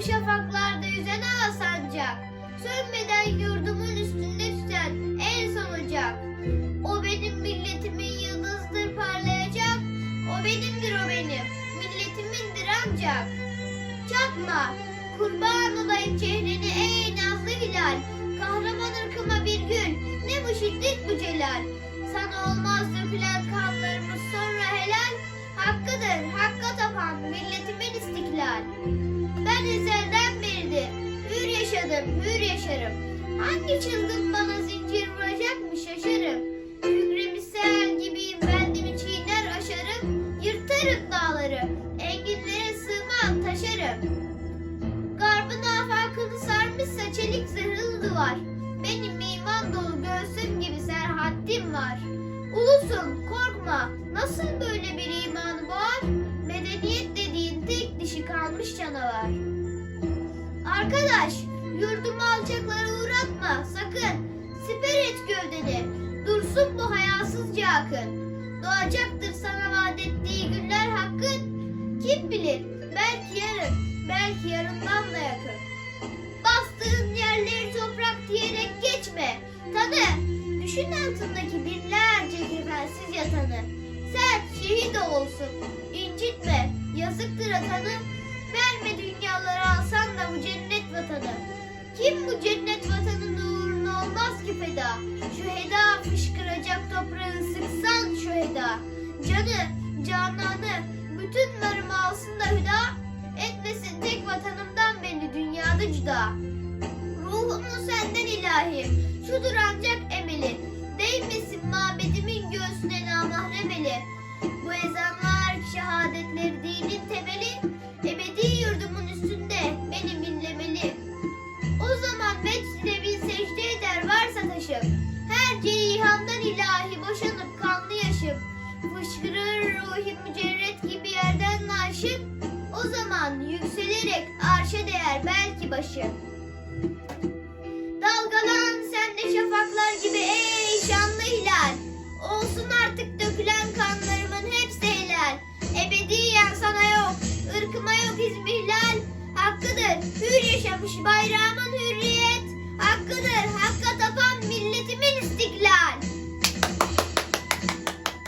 şafaklarda yüzen hava sancak. Sönmeden yurdumun üstünde tüten en son ocak. O benim milletimin yıldızdır parlayacak. O benimdir o benim, milletimindir ancak. Çatma, kurban olayım çehreni ey nazlı hilal. Kahraman ırkıma bir gül, ne bu şiddet bu celal. Sana olmaz dökülen kanlarımız sonra helal. Hakkıdır, hakka tapan milletimin istiklal. Yaşadım, hür yaşarım. Hangi çılgın bana zincir vuracak mı şaşarım. Kükremiş sel gibiyim bendimi çiğner aşarım. Yırtarım dağları, enginlere sığmam taşarım. Garbın afakını sarmışsa çelik zırhlı duvar. Benim iman dolu göğsüm gibi serhaddim var. Ulusun korkma nasıl böyle bir imanı var? Medeniyet dediğin tek dişi kalmış canavar. Hayasızca akın. Doğacaktır sana vaat ettiği günler hakkın. Kim bilir belki yarın belki yarından da yakın. Bastığın yerleri toprak diyerek geçme. Tanı, düşün altındaki binlerce kefensiz yatanı. Sen şehit olsun, incitme, yazıktır atanı. Verme dünyaları alsan da bu cennet vatanı. Kim bu cennet vatanın Canı, cananı, bütün varımı alsın da hüda. Etmesin tek vatanımdan beni dünyada cüda. Ruhumu senden ilahi, şudur ancak taşı, o zaman yükselerek arşa değer belki başı. Dalgalan sen de şafaklar gibi ey şanlı hilal. Olsun artık dökülen kanlarımın hepsi helal. Ebediyen sana yok, ırkıma yok izmihlal. Hakkıdır hür yaşamış bayrağımın hürriyet. Hakkıdır hakkıdır.